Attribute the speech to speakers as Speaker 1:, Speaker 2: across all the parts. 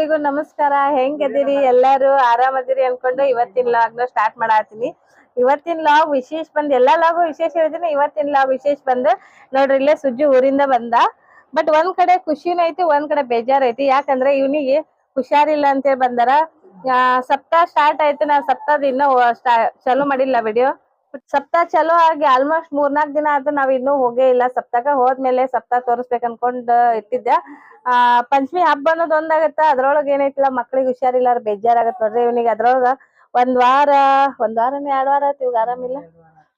Speaker 1: ಎಲ್ರಿಗೂ ನಮಸ್ಕಾರ. ಹೆಂಗದಿರಿ ಎಲ್ಲಾರು ಆರಾಮದಿರಿ ಅನ್ಕೊಂಡು ಇವತ್ತಿನ ಲಾಗ್ನ ಸ್ಟಾರ್ಟ್ ಮಾಡಾತೀನಿ ಇವತ್ತಿನ ಲಾಗ್ ವಿಶೇಷ ಬಂದ್, ಎಲ್ಲಾ ಲಾಗು ವಿಶೇಷ ಹೇಳ್ತೀನಿ ಇವತ್ತಿನ ಲಾಗ್ ವಿಶೇಷ ಬಂದ್ ನೋಡ್ರಿ, ಇಲ್ಲೇ ಸುಜ್ಜಿ ಊರಿಂದ ಬಂದ. ಬಟ್ ಒಂದ್ ಕಡೆ ಖುಷಿನೂ ಐತಿ, ಒಂದ್ ಕಡೆ ಬೇಜಾರ್ ಐತಿ. ಯಾಕಂದ್ರೆ ಇವನಿಗೆ ಹುಷಾರಿಲ್ಲ ಅಂತೇಳಿ ಬಂದಾರ. ಸಪ್ತಾಹ ಸ್ಟಾರ್ಟ್ ಆಯ್ತು. ನಾ ಸಪ್ತಾಹದ ಇನ್ನೂ ಚಾಲೂ ಮಾಡಿಲ್ಲ ವಿಡಿಯೋ ಸಪ್ತಾಹ ಚಲೋ ಆಗಿ ಆಲ್ಮೋಸ್ಟ್ ಮೂರ್ನಾಲ್ಕ್ ದಿನ ಆದ್ರೂ ನಾವ್ ಇನ್ನೂ ಹೋಗೇ ಇಲ್ಲ. ಸಪ್ತಾಹ ಹೋದ್ಮೇಲೆ ಸಪ್ತಾಹ ತೋರಿಸ್ಬೇಕು ಅನ್ಕೊಂಡ್ ಇಟ್ಟಿದ್ದೆ ಆ, ಪಂಚಮಿ ಹಬ್ಬ ಅನ್ನೋದ್ ಒಂದಾಗತ್ತ? ಅದ್ರೊಳಗ ಏನೈತಿಲ್ಲ? ಮಕ್ಳಿಗೆ ಹುಷಾರಿಲ್ಲ ಬೇಜಾರಾಗತ್ ನೋಡ್ರಿ ಇವನಿಗೆ. ಅದ್ರೊಳಗ ಒಂದ್ ವಾರ, ಒಂದ್ ವಾರನ ಎರಡ್ ವಾರ ಆಯ್ತು ಇವಾಗ ಆರಾಮಿಲ್ಲ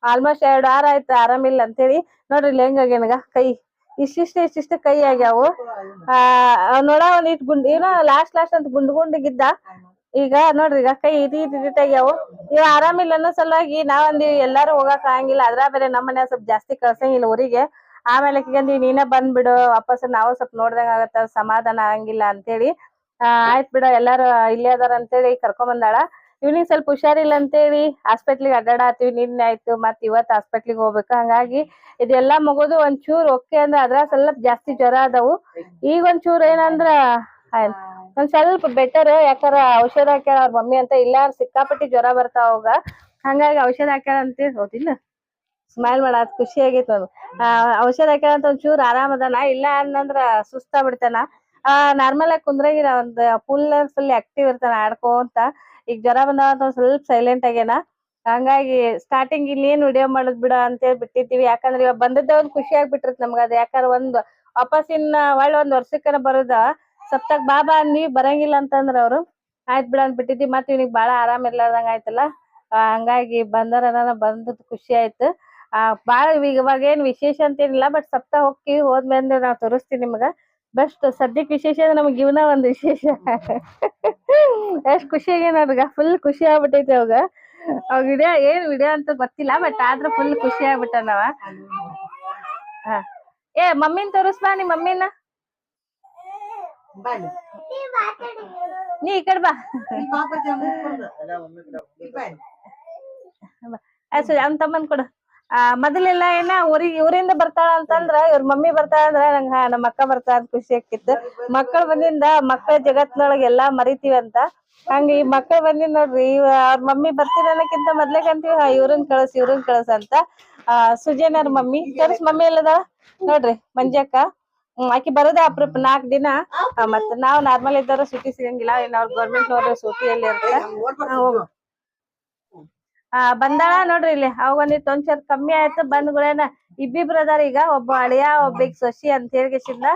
Speaker 1: ಆಲ್ಮೋಸ್ಟ್ ಎರಡ್ ವಾರ ಆಯ್ತು ಆರಾಮಿಲ್ಲ ಅಂತೇಳಿ. ನೋಡ್ರಿ ಇಲ್ಲಿ ಹೆಂಗಾಗ್ಯಾನಗ ಕೈ, ಇಷ್ಟಿಷ್ಟ ಇಷ್ಟಿಷ್ಟ ಕೈ ಆಗ್ಯಾವು. ಆ, ನೋಡ ಒಂದ್ ಇಟ್ ಗುಂಡ್, ಏನೋ ಲಾಸ್ಟ್ ಲಾಸ್ಟ್ ಅಂತ ಗುಂಡ್ ಗುಂಡಿಗಿದ್ದ ಈಗ ನೋಡ್ರಿ ಈಗ ಕೈ ಇದಿ ಇದಿಟ್ ಆಗ್ಯಾವು. ಇವ ಆರಾಮಿಲ್ಲ ಅನ್ನೋ ಸಲುವಾಗಿ ನಾವಂದಿ ಎಲ್ಲಾರು ಹೋಗಕ್ ಆಗಂಗಿಲ್ಲ. ಅದ್ರ ಬೇರೆ ನಮ್ಮ ಮನ್ಯಾಗ ಸ್ವಲ್ಪ ಜಾಸ್ತಿ ಕಳ್ಸಂಗಿಲ್ಲ ಊರಿಗೆ. ಆಮೇಲೆ ಆಕಿಗಂದಿ ನೀನೇ ಬಂದ್ಬಿಡು ವಾಪಸ್ ನಾವು ಸ್ವಲ್ಪ ನೋಡ್ದಂಗ ಆಗತ್ತ, ಸಮಾಧಾನ ಆಗಂಗಿಲ್ಲ ಅಂತೇಳಿ. ಆ, ಆಯ್ತ್ ಬಿಡ, ಎಲ್ಲಾರು ಇಲ್ಲೇ ಅದಾರ ಅಂತೇಳಿ ಕರ್ಕೊಂಡ್ ಬಂದಾಳ. ಇವ್ನಿಗ್ ಸ್ವಲ್ಪ ಹುಷಾರಿಲ್ಲ ಅಂತೇಳಿ ಹಾಸ್ಪಿಟ್ಲಿಗೆ ಅಡ್ಡಾಡತ್ತೀವಿ, ನಿನ್ನೆ ಆಯ್ತು ಮತ್ ಇವತ್ ಹಾಸ್ಪಿಟ್ಲಿಗೆ ಹೋಗ್ಬೇಕು. ಹಂಗಾಗಿ ಇದೆಲ್ಲಾ ಮುಗಿದು ಒಂಚೂರ್ ಓಕೆ ಅಂದ್ರ ಅದ್ರ ಸ್ವಲ್ಪ ಜಾಸ್ತಿ ಜ್ವರ ಅದಾವು. ಈಗ ಒಂಚೂರ್ ಏನಂದ್ರ, ಆಯ್ತ್. ಒಂದ್ ಸ್ವಲ್ಪ ಬೆಟರ್ ಯಾಕಾರ ಔಷಧ ಹಾಕ್ಯಾರ ಅವ್ರ ಮಮ್ಮಿ ಅಂತ ಇಲ್ಲ ಸಿಕ್ಕಾಪಟ್ಟಿ ಜ್ವರ ಬರ್ತಾವ ಅವಾಗ ಹಂಗಾಗಿ ಔಷಧ ಹಾಕ್ಯಾಳ ಅಂತ ಹೌದಿಲ್ಲ. ಸ್ಮೈಲ್ ಮಾಡತ್, ಖುಷಿ ಆಗೈತೆ ಅದು ಔಷಧ ಹಾಕ್ಯಾಳ ಅಂತ ಒಂಚೂರ್ ಆರಾಮ್ ಅದಾನ, ಇಲ್ಲ ಅಂದ್ರ ಸುಸ್ತ ಬಿಡ್ತಾನ. ಆ ನಾರ್ಮಲ್ ಆಗಿ ಕುಂದ್ರಾಗಿರ ಒಂದ್ ಫುಲ್ ಫುಲ್ ಆಕ್ಟಿವ್ ಇರ್ತಾನ, ಆಡ್ಕೊಂತ. ಈಗ ಜ್ವರ ಬಂದಾವ ಅಂತ ಒಂದ್ ಸ್ವಲ್ಪ ಸೈಲೆಂಟ್ ಆಗ್ಯಾನ. ಹಂಗಾಗಿ ಸ್ಟಾರ್ಟಿಂಗ್ ಏನ್ ವಿಡಿಯೋ ಮಾಡೋದ್ ಬಿಡ ಅಂತೇಳಿ ಬಿಟ್ಟಿದ್ದೀವಿ. ಯಾಕಂದ್ರೆ ಇವಾಗ ಬಂದದ್ದ ಒಂದ್ ಖುಷಿ ಆಗ್ಬಿಟ್ಟಿರತ್ ನಮ್ಗ. ಅದ್ ಯಾಕಂದ್ರ ಒಂದ್ ಇನ್ನ ಒಳ್ಳ ಒಂದ್ ವರ್ಷಕ್ಕನ ಬರುದ. ಸಪ್ತಾಗ್ ಬಾ ಬಾ ಅಂದ್ವಿ ಬರಂಗಿಲ್ಲ ಅಂತಂದ್ರ ಅವ್ರು. ಆಯ್ತ್ ಬಿಡ ಅಂತ ಬಿಟ್ಟಿದ್ವಿ ಮತ್ ಇವ್ನಿಗ್ ಬಾಳ ಆರಾಮ್ ಇರ್ಲಾರ್ದಂಗ ಆಯ್ತಲ್ಲ. ಹಂಗಾಗಿ ಬಂದರ ಬಂದದ್ ಖುಷಿ ಆಯ್ತು. ಆ, ಬಾಳ ಇವಾಗ ಏನ್ ವಿಶೇಷ ಅಂತ ಏನಿಲ್ಲ ಬಟ್ ಸಪ್ತ ಹೋಗಿ ಹೋದ್ಮೇಲೆ ನಾವ್ ತೋರಿಸ್ತೀನಿ ನಿಮ್ಗ. ಬೆಸ್ಟ್, ಸದ್ಯಕ್ ವಿಶೇಷ ಅಂದ್ರೆ ನಮ್ಗೆ ಇವನ ಒಂದ್ ವಿಶೇಷ. ಎಷ್ಟ್ ಖುಷಿ ನೋಡ್ಗ ಫುಲ್ ಖುಷಿ ಆಗ್ಬಿಟ್ಟೈತಿ ಅವಾಗ. ಅವಾಗ ವಿಡಿಯೋ ಏನ್ ವಿಡಿಯೋ ಅಂತ ಗೊತ್ತಿಲ್ಲ, ಬಟ್ ಆದ್ರ ಫುಲ್ ಖುಷಿ ಆಗ್ಬಿಟ್ಟ ನಾವ. ಏ, ಮಮ್ಮಿನ ತೋರಿಸ್ಬಾ ನಿಮ್ ಮಮ್ಮಿನ.
Speaker 2: ಬನ್ನಿ
Speaker 1: ನೀ. ಈ ಕಡೆ ಬಾ. ಅವ್ನ ತಮ್ಮನ್ ಕೊಡು. ಆ ಮೊದಲೆಲ್ಲ ಏನ ಊರಿಗೆ ಊರಿಂದ ಬರ್ತಾಳ ಅಂತಂದ್ರ ಇವ್ರ ಮಮ್ಮಿ ಬರ್ತಾಳ ಅಂದ್ರ ನಂಗ ಹಾ ನಮ್ಮ ಅಕ್ಕ ಬರ್ತಾಳ ಅಂತ ಖುಷಿ ಆಕಿತ್ತು ಮಕ್ಕಳ ಬಂದಿಂದ ಮಕ್ಕಳ ಜಗತ್ನೊಳಗ ಎಲ್ಲಾ ಮರಿತೀವಂತ ಹಂಗ ಈ ಮಕ್ಕಳ ಬಂದಿದ್ ನೋಡ್ರಿ ಇವ ಅವ್ರ ಮಮ್ಮಿ ಬರ್ತೀನಿ ಅನ್ನಕ್ಕಿಂತ ಮೊದ್ಲೇ ಕಂತೀವಿ ಹಾ ಇವ್ರನ್ ಕಳ್ಸ ಇವ್ರನ್ ಕಳ್ಸ ಅಂತ. ಆ ಸುಜೇನರ್ ಮಮ್ಮಿ. ಕರ್ಸ್ ಮಮ್ಮಿ ಎಲ್ಲದ ನೋಡ್ರಿ ಮಂಜಕ್ಕ ಆಕಿ ಬರೋದೇ ಅಪ್ರೂಪ ನಾಕ್ ದಿನ. ಮತ್ತ ನಾವ್ ನಾರ್ಮಲ್ ಇದ್ದವ್ರ ಸೂಟಿ ಸಿಗಂಗಿಲ್ಲ ಇನ್ನ ಅವ್ರ ಗೌರ್ಮೆಂಟ್ ನೋಡ್ರಿ ಸೂಟಿಯಲ್ಲಿ ಇರ್ತಾರ. ಹಾ, ಆ ಬಂದಾಳ ನೋಡ್ರಿ ಇಲ್ಲಿ. ಅವಾಗ ಒಂಚೂರ್ ಕಮ್ಮಿ ಆಯ್ತು. ಬಂದ್ಗಳೇನ ಇಬ್ಬಿಬ್ರು ಅದಾರ ಈಗ. ಒಬ್ಬ ಅಳಿಯ ಒಬ್ಬಿಗ್ ಸೊಸಿ ಅಂತ ಹೇಳ್ಗೆಸಿಂದ.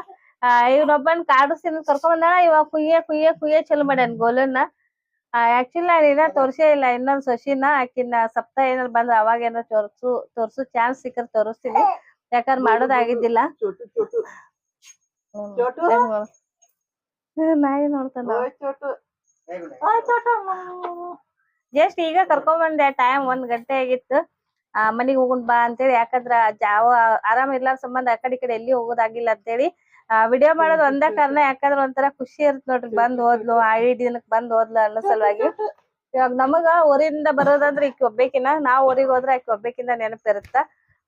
Speaker 1: ಆ ಇವ್ನೊಬ್ಬನ್ ಕಾಡಸ್ತೀನಿ ಕರ್ಕೊಂಡ್ ಬಂದಾಳ. ಇವ ಕುಯ್ಯ ಕುಯ್ಯ ಕುಯ್ಯ ಚಲೋ ಮಾಡ್ಯಾನ ಗೋಲನ್ನ. ಆಕ್ಚುಲಿ ನಾನು ಇನ್ನ ತೋರ್ಸೇ ಇಲ್ಲ. ಇನ್ನೊಂದ್ ಸೊಸಿನ ಆಕಿನ ಸಪ್ತ ಏನಾರ ಬಂದ್ರ ಅವಾಗ ಏನಾರ ತೋರ್ಸು ತೋರ್ಸು ಚಾನ್ಸ್ ಸಿಕ್ಕರ್ ತೋರಿಸ್ತೀನಿ. ಯಾಕಂದ್ರ ಮಾಡೋದಾಗಿದ್ದಿಲ್ಲ ನಾಯಿ ನೋಡ್ತಾನ ಜಸ್ಟ್ ಈಗ ಕರ್ಕೊಂಡ್ ಬಂದೆ ಟೈಮ್ ಒಂದ್ ಗಂಟೆ ಆಗಿತ್ತು. ಆ ಮನಿಗ್ ಹೋಗುನ್ ಬಾ ಅಂತೇಳಿ. ಯಾಕಂದ್ರ ಜಾವ ಆರಾಮ್ ಇರ್ಲಾರ ಸಂಬಂಧ ಆ ಕಡೆ ಕಡೆ ಎಲ್ಲಿ ಹೋಗೋದಾಗಿಲ್ಲ ಅಂತೇಳಿ. ಆ ವಿಡಿಯೋ ಮಾಡೋದ್ ಒಂದೇ ಕಾರಣ. ಯಾಕಂದ್ರ ಒಂಥರ ಖುಷಿ ಇರುತ್ತೆ ನೋಡ್ರಿ. ಬಂದ್ ಹೋದ್ಲು ಐ ದಿನಕ್ ಬಂದ್ ಹೋದ್ಲು ಅನ್ನೋ ಸಲುವಾಗಿ. ಇವಾಗ ನಮಗ ಊರಿಂದ ಬರೋದಂದ್ರ ಈಕಿ ಒಬ್ಬೇಕಿನ. ನಾವ್ ಊರಿಗ್ ಹೋದ್ರ ಆಕಿ ಒಬ್ಬೇಕಿಂದ ನೆನಪಿರುತ್ತ?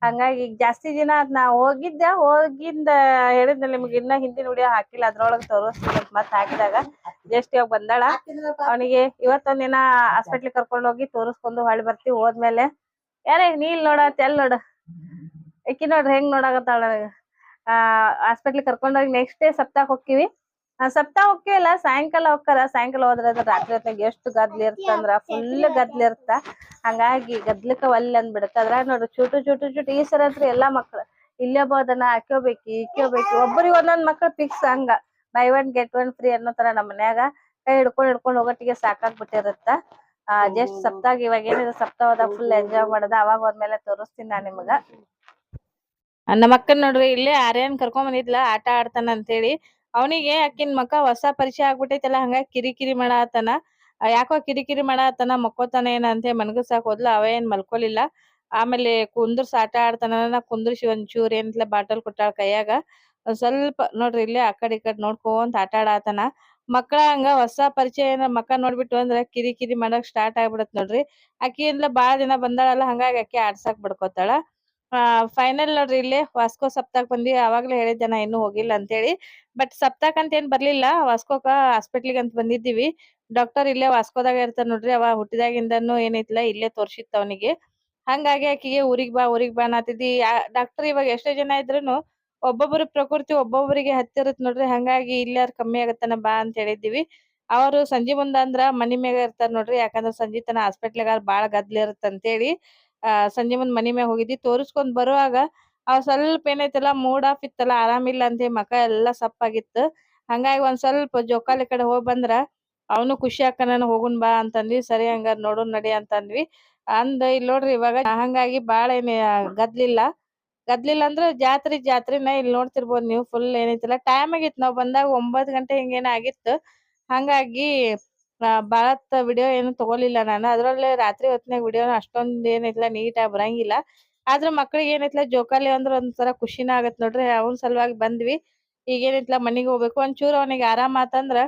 Speaker 1: ಹಂಗಾಗಿ ಈಗ ಜಾಸ್ತಿ ದಿನ ಅದ್ ನಾ ಹೋಗಿದ್ದೆ, ಹೋಗಿಂದ ಹೇಳಿದ್ನ ನಿಮ್ಗೆ ಇನ್ನ ಹಿಂದಿನ ವಿಡಿಯೋ ಹಾಕಿಲ್ಲ, ಅದ್ರೊಳಗ ತೋರಿಸ್ತೀನಿ ಮತ್ತ್ ಹಾಕಿದಾಗ ಜಸ್ಟ್ ಇವಾಗ ಬಂದಾಳ. ಅವನಿಗೆ ಇವತ್ತೊಂದಿನ ಹಾಸ್ಪಿಟ್ಲಿಗೆ ಕರ್ಕೊಂಡು ಹೋಗಿ ತೋರಿಸ್ಕೊಂಡು ಹೊಳ್ಳಿ ಬರ್ತಿವಿ ಹೋದ್ಮೇಲೆ, ಯಾರೇ ನೀಲ್ ನೋಡ ಎಲ್ ನೋಡ. ಇಕ್ಕಿ ನೋಡ್ರಿ ಹೆಂಗ್ ನೋಡಾಕತ್ತಾಳ ನನಗ. ಆ ಹಾಸ್ಪಿಟ್ಲಿಗೆ ಕರ್ಕೊಂಡ್ ಹೋಗಿ ನೆಕ್ಸ್ಟ್ ಡೇ ಸಪ್ತಾಹ ಹೋಗ್ತೀವಿ. ಸಪ್ತಾಹ ಹೋಗ್ತಿವಲ್ಲ ಸಾಯಂಕಾಲ ಹೋಗ್ತಾರ. ಸಾಯಂಕಾಲ ಹೋದ್ರ ಅದ್ರ ರಾತ್ರಿ ಹೊತ್ನ್ಯಾಗ ಎಷ್ಟು ಗದ್ಲ ಇರ್ತಂದ್ರ ಫುಲ್ ಗದ್ಲ ಇರ್ತ. ಹಂಗಾಗಿ ಗದ್ಲಕ್ಕ ಒಲ್ಲೆ ಅಂದ್ಬಿಡತ್ತ. ಅದ್ರಾಗ ನೋಡ್ರಿ ಚೂಟು ಚೂಟು ಚೂಟು ಈ ಸರ ಅಂತ್ರು ಎಲ್ಲಾ ಮಕ್ಳು ಇಲ್ಲೇ ಬೋದನ ಹಾಕ್ಯೋಬೇಕು ಇಕ್ಯೋಬೇಕು ಒಬ್ಬರಿಗೆ ಒಂದೊಂದ್ ಮಕ್ಳು ಫಿಕ್ಸ್ ಹಂಗ. Buy one get one free ಅನ್ನೋ ತರ ನಮ್ಮ ಮನ್ಯಾಗ ಕೈ ಹಿಡ್ಕೊಂಡ್ ಹಿಡ್ಕೊಂಡ್ ಹೋಗೋಟಿಗೆ ಸಾಕಾಗ್ಬಿಟ್ಟಿರುತ್ತ. ಆ ಜಸ್ಟ್ ಸಪ್ತಾಗ ಇವಾಗ ಏನಿದೆ ಸಪ್ತಾಹದ ಫುಲ್ ಎಂಜಾಯ್ ಮಾಡದ. ಅವಾಗ ಹೋದ್ಮೇಲೆ ತೋರಿಸ್ತೀನಿ ನಾ ನಿಮಗ. ನಮ್ಮ ಅಕ್ಕನ್ ನೋಡ್ರಿ ಇಲ್ಲೇ ಆರ್ಯನ್ ಕರ್ಕೊಂಡ್ ಬಂದಿದ್ಲ ಆಟ ಆಡ್ತಾನ ಅಂತೇಳಿ ಅವನಿಗೆ ಅಕ್ಕಿನ ಮಕ್ಕ ಹೊಸ ಪರಿಚಯ ಆಗ್ಬಿಟ್ಟೈತಲ್ಲ ಹಂಗ ಕಿರಿಕಿರಿ ಮಾಡಾತನ. ಯಾಕೋ ಕಿರಿಕಿರಿ ಮಾಡಾತನ, ಮಕ್ಕೋತನ ಏನ ಅಂತ ಮನ್ಗಸಾಕ್ ಹೋದ್ಲ, ಅವ ಏನ್ ಮಲ್ಕೊಲಿಲ್ಲ. ಆಮೇಲೆ ಕುಂದ್ರಸ್ ಆಟ ಆಡ್ತಾನ ಕುಂದ್ರಿಸಿ ಒಂಚೂರ್ ಏನ್ಲ ಬಾಟಲ್ ಕೊಟ್ಟಾಳ ಕೈಯಾಗ. ಒಂದ್ ಸ್ವಲ್ಪ ನೋಡ್ರಿ ಇಲ್ಲೇ ಆ ಕಡೆ ಈ ಕಡೆ ನೋಡ್ಕೊಂತ ಆಟ ಆಡಾತನ. ಮಕ್ಕಳ ಹಂಗ ಹೊಸ ಪರಿಚಯ ಏನ ಮಕ್ಕ ನೋಡ್ಬಿಟ್ಟು ಅಂದ್ರ ಕಿರಿಕಿರಿ ಕಿರಿ ಮಾಡಕ್ ಸ್ಟಾರ್ಟ್ ಆಗ್ಬಿಡತ್ ನೋಡ್ರಿ. ಅಕ್ಕಿ ಏನ್ಲ ಬಾಳ ದಿನ ಬಂದಾಳಲ್ಲ, ಹಂಗಾಗಿ ಅಕ್ಕಿ ಆಡ್ಸಾಕ್ ಬಿಡ್ಕೋತಾಳ. ಫೈನಲ್ ನೋಡ್ರಿ ಇಲ್ಲೇ ವಾಸ್ಕೋ ಸಪ್ತಾಕ್ ಬಂದಿ ಅವಾಗ್ಲೇ ಹೇಳಿದ್ದೆ ನಾ ಇನ್ನು ಹೋಗಿಲ್ಲ ಅಂತೇಳಿ. ಬಟ್ ಸಪ್ತಾಕ್ ಅಂತ ಏನ್ ಬರ್ಲಿಲ್ಲ. ವಾಸ್ಕೋಕ ಹಾಸ್ಪಿಟ್ಲಿಗೆ ಅಂತ ಬಂದಿದ್ದೀವಿ. ಡಾಕ್ಟರ್ ಇಲ್ಲೇ ವಾಸ್ಕೋದಾಗ ಇರ್ತಾರ ನೋಡ್ರಿ. ಅವ ಹುಟ್ಟಿದಾಗಿಂದನು ಏನೈತಿಲ್ಲ ಇಲ್ಲೇ ತೋರ್ಸಿತ್ತ ಅವನಿಗೆ. ಹಂಗಾಗಿ ಆಕಿಗೆ ಊರಿಗ್ ಬಾ ಊರಿಗ್ ಬಾ ಅನ್ನತಿದ್ದಿ ಡಾಕ್ಟರ್ ಇವಾಗ ಎಷ್ಟೇ ಜನ ಇದ್ರೂನು ಒಬ್ಬೊಬ್ಬರ ಪ್ರಕೃತಿ ಒಬ್ಬೊಬ್ಬರಿಗೆ ಹತ್ತಿರತ್ ನೋಡ್ರಿ. ಹಂಗಾಗಿ ಇಲ್ಲಾರ ಕಮ್ಮಿ ಆಗತ್ತನ ಬಾ ಅಂತ ಹೇಳಿದ್ದೀವಿ. ಅವರು ಸಂಜೆ ಮುಂದ ಅಂದ್ರ ಮನಿ ಮ್ಯಾಗ ಇರ್ತಾರ ನೋಡ್ರಿ. ಯಾಕಂದ್ರ ಸಂಜೆ ತನ ಹಾಸ್ಪಿಟ್ಲಿಗಾರ ಬಾಳ ಗದ್ಲ ಇರತ್ತ ಅಂತೇಳಿ. ಆ, ಸಂಜೆ ಮುಂದ್ ಮನಿ ಮ್ಯಾಗ ಹೋಗಿದ್ವಿ ತೋರಿಸ್ಕೊಂಡ್ ಬರುವಾಗ ಅವ್ ಸ್ವಲ್ಪ ಏನೈತಲ್ಲ ಮೂಡ್ ಆಫ್ ಇತ್ತಲ್ಲ, ಆರಾಮಿಲ್ಲ ಅಂತ, ಮಕ ಎಲ್ಲಾ ಸಪ್ಪಾಗಿತ್ತು. ಹಂಗಾಗಿ ಒಂದ್ ಸ್ವಲ್ಪ ಜೋಕಾಲಿ ಕಡೆ ಹೋಗ್ ಬಂದ್ರ, ಅವನು ಖುಷಿ ಹಾಕನ ಹೋಗುನ್ ಬಾ ಅಂತಂದ್ವಿ. ಸರಿ, ಹಂಗಾರ ನೋಡೋನ್ ನಡಿ ಅಂತಂದ್ವಿ. ಅಂದ್, ಇಲ್ ನೋಡ್ರಿ, ಇವಾಗ ಹಂಗಾಗಿ ಬಾಳ ಏನ್ ಗದ್ಲಿಲ್ಲ. ಗದ್ಲಿಲ್ಲ ಅಂದ್ರ ಜಾತ್ರೆ, ಜಾತ್ರೆನ ಇಲ್ಲಿ ನೋಡ್ತಿರ್ಬೋದು ನೀವು. ಫುಲ್ ಏನೈತಿಲ್ಲ ಟೈಮ್ ಆಗಿತ್ತು. ನಾವ್ ಬಂದಾಗ ಒಂಬತ್ ಗಂಟೆ ಹಿಂಗೇನ ಆಗಿತ್ತು. ಹಂಗಾಗಿ ಆ ಭಾಳತ್ ವಿಡಿಯೋ ಏನು ತಗೊಲಿಲ್ಲ ನಾನು. ಅದ್ರಲ್ಲೇ ರಾತ್ರಿ ಹೊತ್ನ್ಯಾಗ ವಿಡಿಯೋ ಅಷ್ಟೊಂದ್ ಏನೈತಿಲ್ಲ ನೀಟಾಗಿ ಬರಂಗಿಲ್ಲ. ಆದ್ರೆ ಮಕ್ಳಿಗೆ ಏನೈತಿಲ್ಲ ಜೋಕಾಲಿ ಅಂದ್ರೆ ಒಂಥರ ಖುಷಿನ ಆಗತ್ ನೋಡ್ರಿ. ಅವನ್ ಸಲುವಾಗಿ ಬಂದ್ವಿ. ಈಗ ಮನೆಗೆ ಮನಿಗ್ ಹೋಗ್ಬೇಕು. ಒಂಚೂರು ಅವನಿಗೆ ಆರಾಮ್ ಆತಂದ್ರ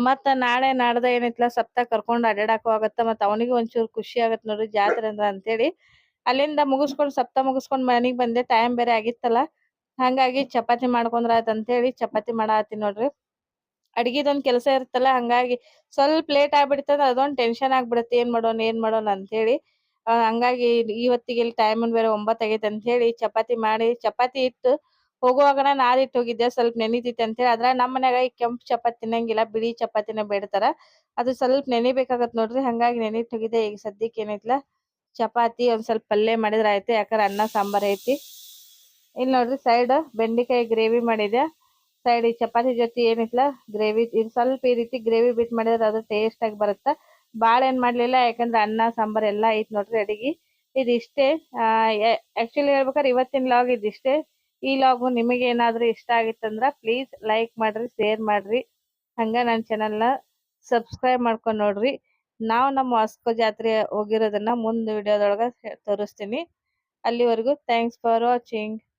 Speaker 1: ಮತ್ತ ನಾಳೆ ನಾಡ್ದ ಏನೈತಿಲ್ಲ ಸಪ್ತ ಕರ್ಕೊಂಡ್ ಅಡ್ಯಾಡಕ್ಕೂ ಆಗತ್ತ. ಮತ್ತ ಅವನಿಗೆ ಒಂಚೂರು ಖುಷಿ ಆಗತ್ ನೋಡ್ರಿ ಜಾತ್ರೆ ಅಂದ್ರ ಅಂತೇಳಿ. ಅಲ್ಲಿಂದ ಮುಗಿಸ್ಕೊಂಡ್ ಸಪ್ತ ಮುಗಿಸ್ಕೊಂಡ್ ಮನೆಗೆ ಬಂದೆ. ಟೈಮ್ ಬೇರೆ ಆಗಿತ್ತಲ್ಲ. ಹಂಗಾಗಿ ಚಪಾತಿ ಮಾಡ್ಕೊಂಡ್ರ ಆಯ್ತ್ ಅಂತೇಳಿ ಚಪಾತಿ ಮಾಡಾತ್ತೀನಿ ನೋಡ್ರಿ. ಅಡ್ಗಿದೊಂದ್ ಕೆಲಸ ಇರುತ್ತಲ್ಲ ಹಂಗಾಗಿ ಸ್ವಲ್ಪ ಲೇಟ್ ಆಗ್ಬಿಡ್ತದ, ಅದೊಂದ್ ಟೆನ್ಷನ್ ಆಗ್ಬಿಡತ್ತೆ, ಏನ್ ಮಾಡೋಣ ಏನ್ ಮಾಡೋಣ ಅಂತ ಹೇಳಿ ಹಂಗಾಗಿ ಇವತ್ತಿಗೆ ಇಲ್ಲಿ ಟೈಮ್ ಬೇರೆ ಒಂಬತ್ತ್ ಆಗೈತೆ ಅಂತ ಹೇಳಿ ಚಪಾತಿ ಮಾಡಿ, ಚಪಾತಿ ಇಟ್ಟು ಹೋಗುವಾಗನ ಇಟ್ಟು ಹೋಗಿದ್ದೆ, ಸ್ವಲ್ಪ ನೆನಿತೈತೆ ಅಂತ ಹೇಳಿ ಅದ್ರ ನಮ್ ಮನ್ಯಾಗ ಈ ಕೆಂಪ್ ಚಪಾತಿ ತಿನ್ನಂಗಿಲ್ಲ, ಬಿಳಿ ಚಪಾತಿನ ಬೇಡ್ತಾರ. ಅದು ಸ್ವಲ್ಪ ನೆನಿಬೇಕಾಗತ್ ನೋಡ್ರಿ, ಹಂಗಾಗಿ ನೆನಿಟ್ ಹೋಗಿದ್ದೆ. ಈಗ ಸದ್ಯಕ್ಕೆ ಏನೈತಿಲ್ಲ ಚಪಾತಿ ಒಂದ್ ಸ್ವಲ್ಪ ಪಲ್ಯ ಮಾಡಿದ್ರ ಆಯ್ತು, ಯಾಕಂದ್ರ ಅನ್ನ, ಸಾಂಬಾರ್ ಐತಿ. ಇಲ್ಲಿ ನೋಡ್ರಿ ಸೈಡ್ ಬೆಂಡಿಕಾಯಿ ಗ್ರೇವಿ ಮಾಡಿದೆ ಸೈಡ್ ಚಪಾತಿ ಜೊತೆ ಏನಿಲ್ಲ ಗ್ರೇವಿ, ಇದು ಸ್ವಲ್ಪ ಈ ರೀತಿ ಗ್ರೇವಿ ಬಿಟ್ ಮಾಡಿದ್ರೆ ಅದು ಟೇಸ್ಟ್ ಆಗಿ ಬರುತ್ತೆ? ಬಾಳ ಏನ್ ಮಾಡ್ಲಿಲ್ಲ, ಯಾಕಂದ್ರೆ ಅನ್ನ, ಸಾಂಬಾರ್ ಎಲ್ಲ ಐತ್ ನೋಡ್ರಿ ಅಡಿಗೆ. ಇದಿಷ್ಟೇ ಆಕ್ಚುಲಿ ಹೇಳ್ಬೇಕಾದ್ರೆ ಇವತ್ತಿನ ಲಾಗ್ ಇದಿಷ್ಟೇ. ಈ ಲಾಗ್ ನಿಮಗೆ ಏನಾದ್ರೂ ಇಷ್ಟ ಆಗಿತ್ತಂದ್ರ ಪ್ಲೀಸ್ ಲೈಕ್ ಮಾಡ್ರಿ ಶೇರ್ ಮಾಡ್ರಿ. ಹಂಗ ನನ್ನ ಚಾನೆಲ್ನ ಸಬ್ಸ್ಕ್ರೈಬ್ ಮಾಡ್ಕೊಂಡ್ ನೋಡ್ರಿ. ನಾವು ನಮ್ಮ ವಾಸ್ಕೋ ಜಾತ್ರೆ ಹೋಗಿರೋದನ್ನ ಮುಂದ್ ವಿಡಿಯೋದೊಳಗೆ ತೋರಿಸ್ತೀನಿ. ಅಲ್ಲಿವರೆಗೂ ಥ್ಯಾಂಕ್ಸ್ ಫಾರ್ ವಾಚಿಂಗ್